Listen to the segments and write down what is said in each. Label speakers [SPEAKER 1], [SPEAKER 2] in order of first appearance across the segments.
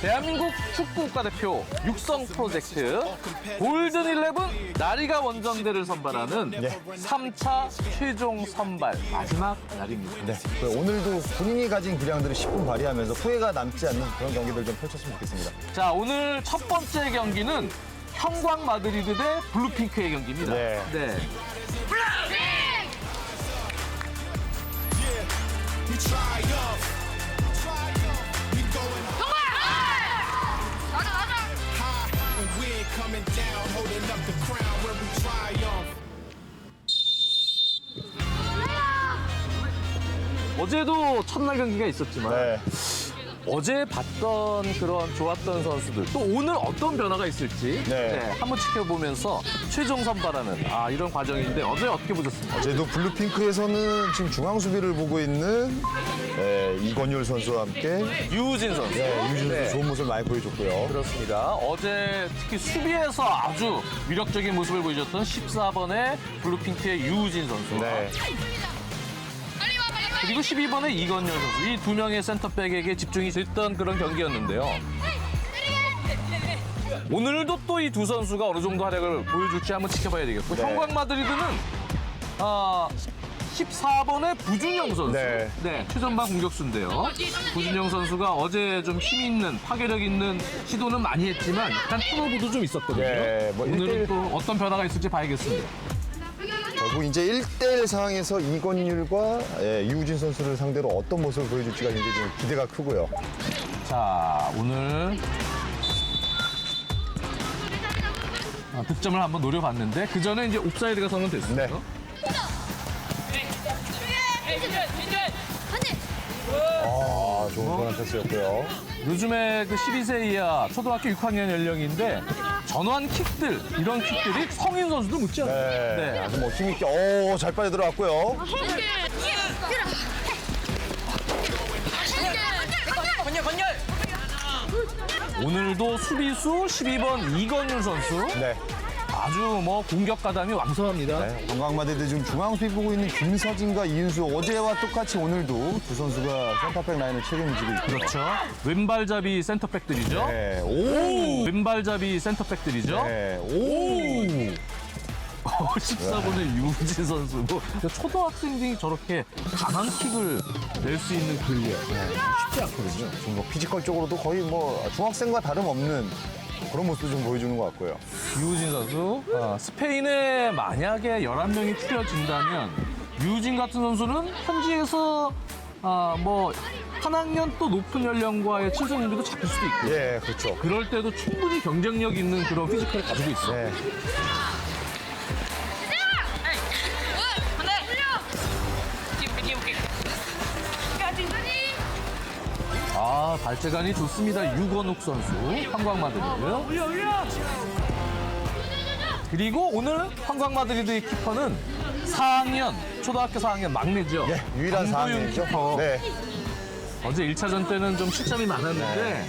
[SPEAKER 1] 대한민국 축구 국가대표 육성 프로젝트 골든 일레븐 나리가 원정대를 선발하는
[SPEAKER 2] 예.
[SPEAKER 1] 삼 3차 최종 선발 마지막 날입니다.
[SPEAKER 2] 네. 그 오늘도 본인이 가진 기량들을 10분 발휘하면서 후회가 남지 않는 그런 경기들 좀 펼쳤으면 좋겠습니다.
[SPEAKER 1] 자, 오늘 첫 번째 경기는 형광 마드리드 대 블루핑크의 경기입니다.
[SPEAKER 2] 네.
[SPEAKER 1] 네. 어제도 첫날 경기가 있었지만
[SPEAKER 2] 네.
[SPEAKER 1] 어제 봤던 그런 좋았던 선수들 또 오늘 어떤 변화가 있을지
[SPEAKER 2] 네.
[SPEAKER 1] 한번 지켜보면서 최종 선발하는 아 이런 과정인데 어제 어떻게 보셨습니까?
[SPEAKER 2] 어제도 블루핑크에서는 지금 중앙 수비를 보고 있는 네, 이건율 선수와 함께
[SPEAKER 1] 유우진 선수.
[SPEAKER 2] 네, 유진
[SPEAKER 1] 네.
[SPEAKER 2] 선수 좋은 모습을 많이 보여줬고요.
[SPEAKER 1] 그렇습니다. 어제 특히 수비에서 아주 위력적인 모습을 보여줬던 14번의 블루핑크의 유우진 선수.
[SPEAKER 2] 네.
[SPEAKER 1] 그리고 12번의 이건열 선수. 이 두 명의 센터백에게 집중이 됐던 그런 경기였는데요. 오늘도 또 이 두 선수가 어느 정도 활약을 보여줄지 한번 지켜봐야 되겠고
[SPEAKER 2] 네.
[SPEAKER 1] 형광 마드리드는 아 14번의 부준영 선수.
[SPEAKER 2] 네.
[SPEAKER 1] 최전방 공격수인데요. 부준영 선수가 어제 좀 힘 있는 파괴력 있는 시도는 많이 했지만 약간 턴오버도 좀 있었거든요.
[SPEAKER 2] 네, 뭐
[SPEAKER 1] 오늘은
[SPEAKER 2] 일대일-
[SPEAKER 1] 또 어떤 변화가 있을지 봐야겠습니다.
[SPEAKER 2] 결국 이제 1대1 상황에서 이건율과 예, 유진 선수를 상대로 어떤 모습을 보여줄지가 굉장히 좀 기대가 크고요.
[SPEAKER 1] 자, 오늘 아, 득점을 한번 노려봤는데 그 전에 이제 옵사이드가 선언됐습니다.
[SPEAKER 2] 네. 아, 좋은 변화 패스였고요.
[SPEAKER 1] 요즘에 그 12세 이하 초등학교 6학년 연령인데 전환 킥들 이런 킥들이 성인 선수도 묻지 않아요.
[SPEAKER 2] 네. 아주 뭐 힘있게, 오, 잘 빠져 들어갔고요.
[SPEAKER 3] 건열 건열
[SPEAKER 1] 오늘도 수비수 12번 이건율 선수
[SPEAKER 2] 네.
[SPEAKER 1] 아주 뭐 공격 가담이 왕성합니다.
[SPEAKER 2] 네. 관광마대대 지금 중앙 수비 보고 있는 김서진과 이은수 어제와 똑같이 오늘도 두 선수가 센터백 라인을 책임지고 있고요.
[SPEAKER 1] 그렇죠. 왼발잡이 센터백들이죠.
[SPEAKER 2] 네. 오!
[SPEAKER 1] 왼발잡이 센터백들이죠.
[SPEAKER 2] 네. 오!
[SPEAKER 1] 14번의 유우진 선수. 뭐 초등학생들이 저렇게 강한 킥을 낼 수 있는 근력 쉽지 않거든요.
[SPEAKER 2] 지금 뭐 피지컬적으로도 거의 뭐 중학생과 다름없는 그런 모습도 좀 보여주는 것 같고요.
[SPEAKER 1] 유우진 선수. 아, 스페인에 만약에 11명이 추려진다면 유우진 같은 선수는 현지에서 아, 뭐 한 학년 또 높은 연령과의 친선 경기도 잡힐 수도 있고.
[SPEAKER 2] 예, 그렇죠.
[SPEAKER 1] 그럴 때도 충분히 경쟁력 있는 그런 피지컬을 가지고 있어 요.
[SPEAKER 2] 네.
[SPEAKER 1] 아, 발재간이 좋습니다. 유건욱 선수. 한광 마드리드. 그리고 오늘 한광 마드리드의 키퍼는 4학년, 초등학교 4학년 막내죠.
[SPEAKER 2] 예, 유일한
[SPEAKER 1] 강도윤
[SPEAKER 2] 상황이죠.
[SPEAKER 1] 키퍼.
[SPEAKER 2] 네.
[SPEAKER 1] 어제 1차전 때는 좀 실점이 많았는데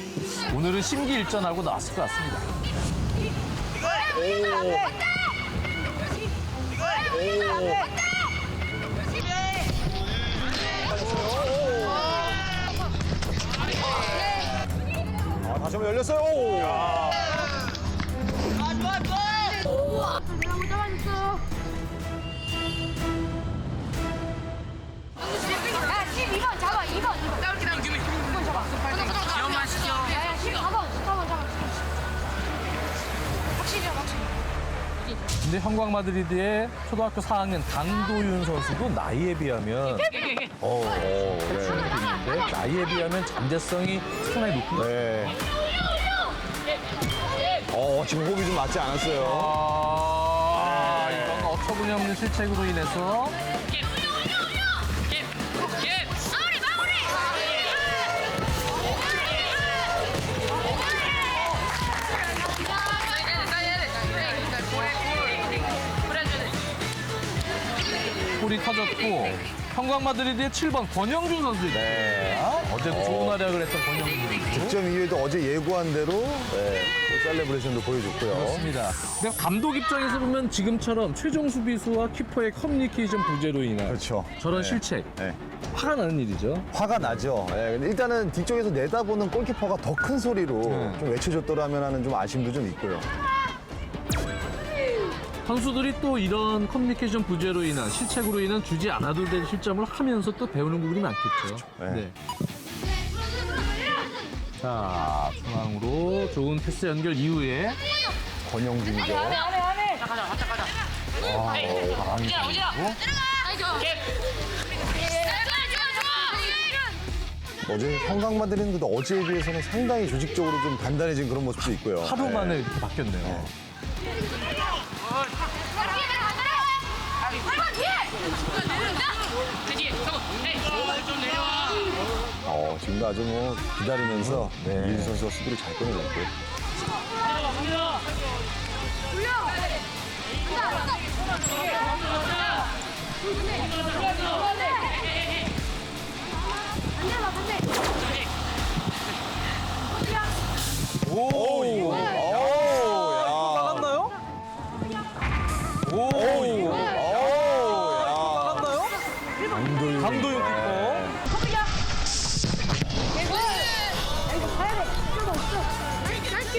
[SPEAKER 1] 오늘은 심기일전하고 나왔을 것 같습니다.
[SPEAKER 2] 아, 다 시 한번 열렸어요. 오!
[SPEAKER 4] 야,
[SPEAKER 1] 근데 형광 마드리드의 초등학교 4학년 강도윤 선수도 나이에 비하면
[SPEAKER 2] 어, 어, 네.
[SPEAKER 1] 있는데 나이에 비하면 잠재성이 상당히 높은 것 같아요.
[SPEAKER 2] 네. 어, 지금 호흡이 좀 맞지 않았어요.
[SPEAKER 1] 아, 이건 어처구니없는 실책으로 인해서
[SPEAKER 3] 마무
[SPEAKER 1] 골이 터졌고 형광 마드리드의 7번 권영준 선수입니다.
[SPEAKER 2] 네.
[SPEAKER 1] 어제도 좋은 활약을 했던 권영준 선수.
[SPEAKER 2] 득점 이후에도 어제 예고한 대로 네, 또 셀레브레이션도 보여줬고요.
[SPEAKER 1] 그렇습니다. 근데 감독 입장에서 보면 지금처럼 최종 수비수와 키퍼의 커뮤니케이션 부재로 인한
[SPEAKER 2] 그렇죠.
[SPEAKER 1] 저런
[SPEAKER 2] 네.
[SPEAKER 1] 실책
[SPEAKER 2] 네.
[SPEAKER 1] 화가 나는 일이죠.
[SPEAKER 2] 화가 나죠. 예, 근데 일단은 뒤쪽에서 내다보는 골키퍼가 더 큰 소리로
[SPEAKER 1] 네.
[SPEAKER 2] 좀 외쳐줬더라면 하는 좀 아쉬움도 좀 있고요.
[SPEAKER 1] 선수들이 또 이런 커뮤니케이션 부재로 인한 실책으로 인한 주지 않아도 될 실점을 하면서 또 배우는 부분이 많겠죠.
[SPEAKER 2] 네.
[SPEAKER 1] 자, 중앙으로 좋은 패스 연결 이후에
[SPEAKER 2] 권영준이죠. 어제 형광마드리는 그래도 어제에 비해서는 상당히 조직적으로 좀 단단해진 그런 모습도 있고요.
[SPEAKER 1] 하루
[SPEAKER 2] 네.
[SPEAKER 1] 만에 이렇게 바뀌었네요.
[SPEAKER 3] 그
[SPEAKER 2] 어, 지금도 아주 뭐 기다리면서 네. 이윤 선수가 수비를 잘 끊어냈고요.
[SPEAKER 1] 오,
[SPEAKER 2] 오, 야.
[SPEAKER 1] 나갔나요? 오,
[SPEAKER 2] 오, 야.
[SPEAKER 1] 나갔나요?
[SPEAKER 2] 강도윤
[SPEAKER 1] 키퍼.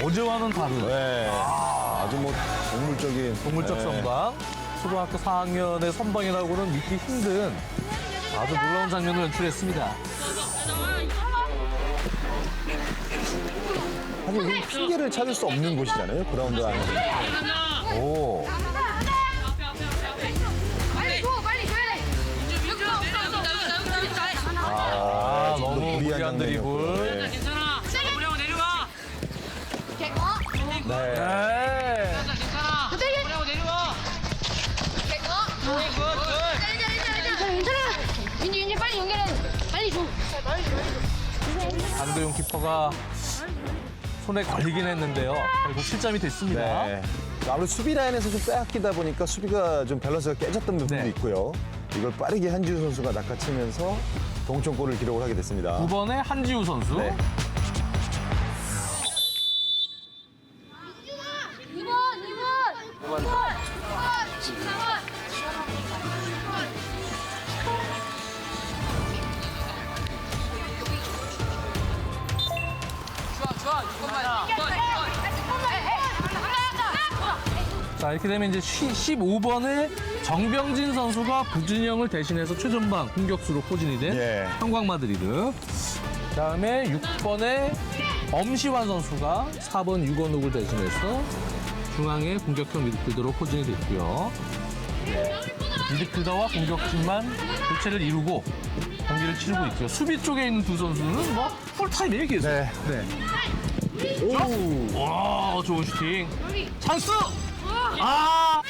[SPEAKER 1] 어제와는 다른
[SPEAKER 2] 네. 아주 뭐 동물적인
[SPEAKER 1] 동물적
[SPEAKER 2] 네.
[SPEAKER 1] 선방. 초등학교 4학년의 선방이라고는 믿기 힘든 아주 놀라운 장면을 연출했습니다.
[SPEAKER 2] 사실 우리 핑계를 찾을 수 없는 곳이잖아요. 그라운드 안에서. 오.
[SPEAKER 1] 키퍼가 손에 걸리긴 했는데요. 결국 실점이 됐습니다.
[SPEAKER 2] 네. 아무래도 수비 라인에서 좀 빼앗기다 보니까 수비가 좀 밸런스가 깨졌던 부분도
[SPEAKER 1] 네.
[SPEAKER 2] 있고요. 이걸 빠르게 한지우 선수가 낚아채면서 동점골을 기록을 하게 됐습니다.
[SPEAKER 1] 9번의 한지우 선수.
[SPEAKER 2] 네.
[SPEAKER 1] 자, 이렇게 되면 이제 15번의 정병진 선수가 부진영을 대신해서 최전방 공격수로 포진이 된
[SPEAKER 2] 예.
[SPEAKER 1] 형광 마드리드. 다음에 6번의 엄시환 선수가 4번 유건욱을 대신해서 중앙의 공격형 미드필더로 포진이 됐고요. 미드필더와 공격진만 교체를 이루고 경기를 치르고 있고요. 수비 쪽에 있는 두 선수는 뭐 풀타임에 계속.
[SPEAKER 2] 네.
[SPEAKER 1] 네.
[SPEAKER 2] 오.
[SPEAKER 1] 와, 좋은 슈팅. 찬스! 아!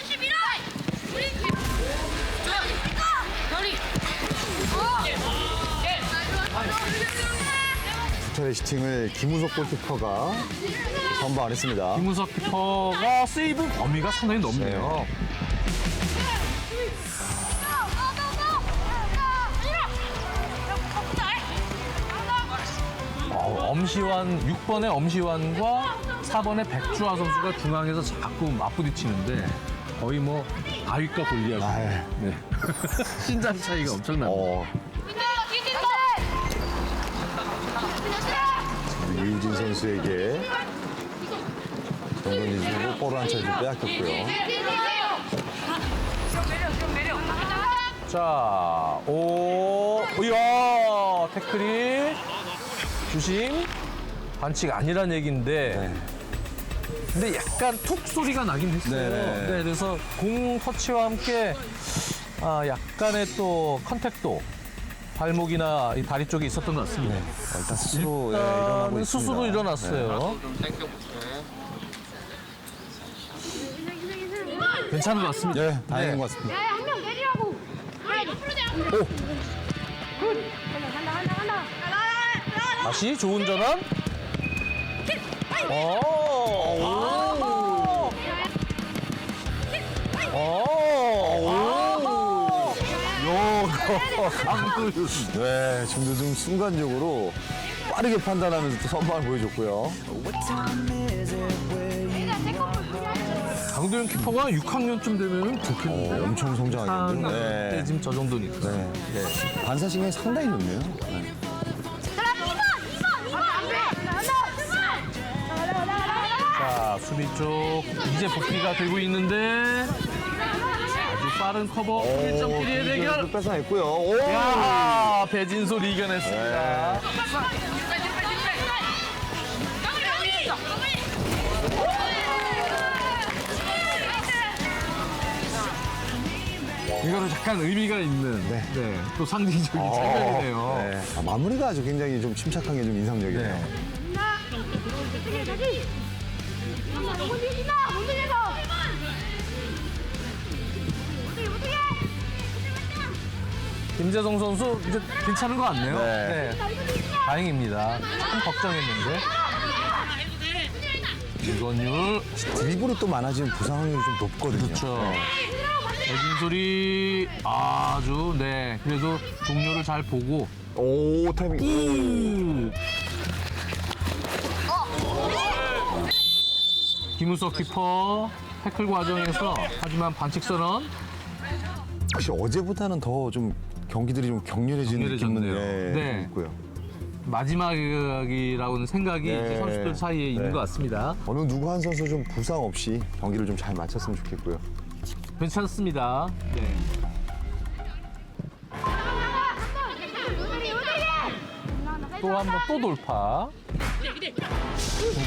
[SPEAKER 2] 차례 슈팅을 김우석 골키퍼가 선방을 했습니다.
[SPEAKER 1] 김우석 키퍼가 세이브 범위가 상당히 넓네요. 어, 엄시환 6번의 엄시환과 4번의 백주아 선수가 중앙에서 자꾸 맞부딪히는데 거의 뭐 아윗과 골리앗.
[SPEAKER 2] 아유.
[SPEAKER 1] 네. 신장 차이가 엄청납니다.
[SPEAKER 2] 어, 유진 선수에게 정근진 선수 볼을 한 차례 좀 빼앗겼고요.
[SPEAKER 1] 자, 오, 이야, 태클이 주심 반칙 아니란 얘기인데. 근데 약간 툭 소리가 나긴 했어요.
[SPEAKER 2] 네네.
[SPEAKER 1] 네, 그래서 공 터치와 함께 아, 약간의 또 컨택도 발목이나 이 다리 쪽에 있었던 것 같습니다.
[SPEAKER 2] 어, 일단 스스로 예, 일어나고 있습니다.
[SPEAKER 1] 스스로 일어났어요. 괜찮은 것 같습니다.
[SPEAKER 2] 네, 다행인
[SPEAKER 1] 네.
[SPEAKER 2] 것 같습니다.
[SPEAKER 4] 야, 한 명 내리라고. 그래, 옆으로 돼. 오. 굿. 간다, 간다, 간다, 간다.
[SPEAKER 1] 다시 좋은 전환. 어. 오. 강도윤.
[SPEAKER 2] 네, 지금도 좀 순간적으로 빠르게 판단하면서 또 선방을 보여줬고요.
[SPEAKER 1] 강도윤 키퍼가 6학년쯤 되면.
[SPEAKER 2] 어, 엄청 성장하겠는데.
[SPEAKER 1] 한
[SPEAKER 2] 네.
[SPEAKER 1] 때 지금 저 정도니까.
[SPEAKER 2] 네.
[SPEAKER 1] 네.
[SPEAKER 2] 반사신경이 상당히 좋네요. 네.
[SPEAKER 1] 자, 수비 쪽 이제 복귀가 되고 있는데 빠른 커버 1.1의 대결.
[SPEAKER 2] 뺏어냈고요. 오!
[SPEAKER 1] 야, 배진솔 이겨냈습니다. 이거는 약간 의미가 있는
[SPEAKER 2] 네.
[SPEAKER 1] 네, 또 상징적인 장면이네요.
[SPEAKER 2] 네. 아, 마무리가 아주 굉장히 좀 침착한 게 좀 인상적이네요.
[SPEAKER 1] 네. 김재성 선수 이제 괜찮은 것 같네요.
[SPEAKER 2] 네.
[SPEAKER 1] 네. 다행입니다. 좀 걱정했는데. 이건율
[SPEAKER 2] 드리블이 또 많아지면 부상 확률이 좀 높거든요.
[SPEAKER 1] 그렇죠.
[SPEAKER 2] 네.
[SPEAKER 1] 배진솔이 아주 네 그래도 동료를 잘 보고
[SPEAKER 2] 오, 타이밍.
[SPEAKER 1] 음. 김우석 키퍼 태클 과정에서 하지만 반칙 선언
[SPEAKER 2] 혹시 어제보다는 더 좀 경기들이 좀 격렬해진 느낌은
[SPEAKER 1] 격렬해졌네요.
[SPEAKER 2] 네,
[SPEAKER 1] 네.
[SPEAKER 2] 좀 있고요.
[SPEAKER 1] 마지막이라고는 생각이
[SPEAKER 2] 네.
[SPEAKER 1] 이제 선수들 사이에 있는
[SPEAKER 2] 네.
[SPEAKER 1] 것 같습니다.
[SPEAKER 2] 어느 누구 한 선수 좀 부상 없이 경기를 좀 잘 마쳤으면 좋겠고요.
[SPEAKER 1] 괜찮습니다. 네. 또 한 번 또 돌파.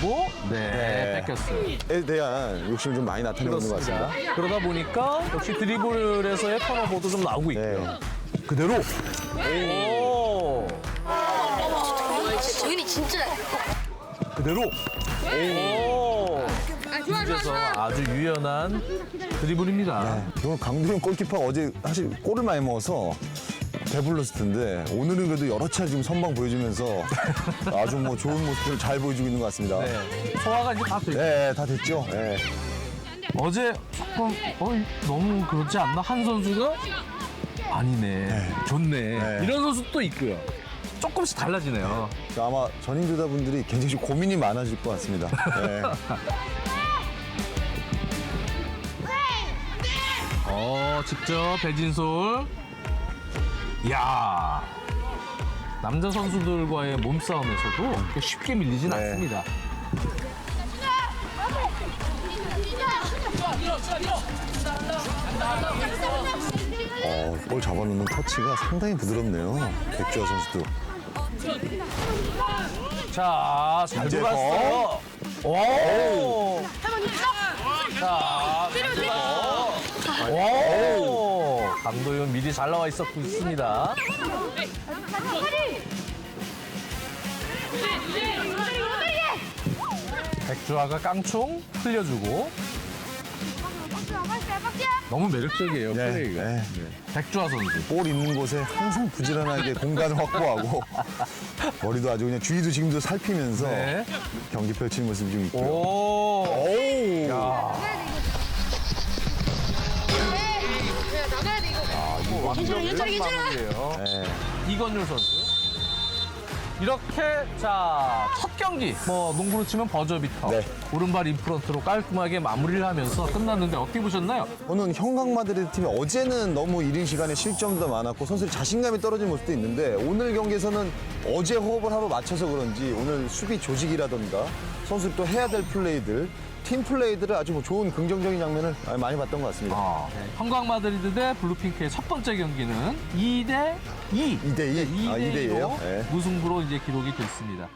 [SPEAKER 1] 보고 네,
[SPEAKER 2] 네.
[SPEAKER 1] 뺏겼어요.
[SPEAKER 2] 에 대한 욕심이 좀 많이 나타나고 있는 것. 같습니다.
[SPEAKER 1] 그러다 보니까 역시 드리블에서의 턴오버도 좀 나오고 있고요.
[SPEAKER 2] 네. 그대로
[SPEAKER 1] 오.
[SPEAKER 4] 정인이 진짜.
[SPEAKER 2] 그대로
[SPEAKER 1] 오.
[SPEAKER 4] 아, 좋아, 좋아,
[SPEAKER 1] 그래서
[SPEAKER 4] 좋아.
[SPEAKER 1] 아주 유연한 드리블입니다.
[SPEAKER 2] 이건 강도현 골키퍼가 어제 사실 골을 많이 먹어서 배불렀을 텐데 오늘은 그래도 여러 차례 지금 선방 보여주면서 아주 뭐 좋은 모습을 잘 보여주고 있는 것 같습니다. 네,
[SPEAKER 1] 네. 소화가 이제 다 됐고
[SPEAKER 2] 다 됐죠. 네.
[SPEAKER 1] 어제 조금 어, 너무 그렇지 않나 한 선수가 아니네, 좋네
[SPEAKER 2] 네.
[SPEAKER 1] 이런 선수 또 있고요. 조금씩 달라지네요.
[SPEAKER 2] 아마 전임 주자분들이 굉장히 좀 고민이 많아질 것 같습니다. 네.
[SPEAKER 1] 어, 직접 배진솔. 야 남자 선수들과의 몸싸움에서도 그렇게 쉽게 밀리진
[SPEAKER 2] 네.
[SPEAKER 1] 않습니다.
[SPEAKER 2] 어, 볼 잡아놓는 터치가 상당히 부드럽네요. 백주아 선수도.
[SPEAKER 1] 자, 잘
[SPEAKER 2] 이제서.
[SPEAKER 1] 들어갔어요. 오. 자, 오. 강도윤 미리 잘 나와 있었고 있습니다. 백주아가 깡총 흘려주고 너무 매력적이에요
[SPEAKER 2] 네,
[SPEAKER 1] 플레이가.
[SPEAKER 2] 네.
[SPEAKER 1] 백주아 선수.
[SPEAKER 2] 볼 있는 곳에 항상 부지런하게 공간을 확보하고 머리도 아주 그냥 주위도 지금도 살피면서
[SPEAKER 1] 네.
[SPEAKER 2] 경기 펼치는 모습이 좀 있고요.
[SPEAKER 1] 오.
[SPEAKER 2] 오.
[SPEAKER 1] 야.
[SPEAKER 4] 괜찮아, 괜찮아, 괜찮아.
[SPEAKER 1] 마무리예요.
[SPEAKER 2] 네.
[SPEAKER 1] 이건율 선수. 이렇게 자 첫 경기 뭐 농구로 치면 버저비터
[SPEAKER 2] 네.
[SPEAKER 1] 오른발 인프런트로 깔끔하게 마무리를 하면서 끝났는데 어떻게 보셨나요?
[SPEAKER 2] 오늘 형광 마드리드 팀이 어제는 너무 이른 시간에 실점도 많았고 선수들이 자신감이 떨어진 모습도 있는데 오늘 경기에서는 어제 호흡을 하루 맞춰서 그런지 오늘 수비 조직이라던가 선수들 또 해야 될 플레이들 팀 플레이들을 아주 뭐 좋은 긍정적인 장면을 많이 봤던 것 같습니다.
[SPEAKER 1] 형광 마드리드 대 블루핑크의 첫 번째 경기는 2대 2.
[SPEAKER 2] 2대 2.
[SPEAKER 1] 네, 2대
[SPEAKER 2] 아, 2대
[SPEAKER 1] 2로
[SPEAKER 2] 2예요? 네.
[SPEAKER 1] 무승부로 이제 기록이 됐습니다.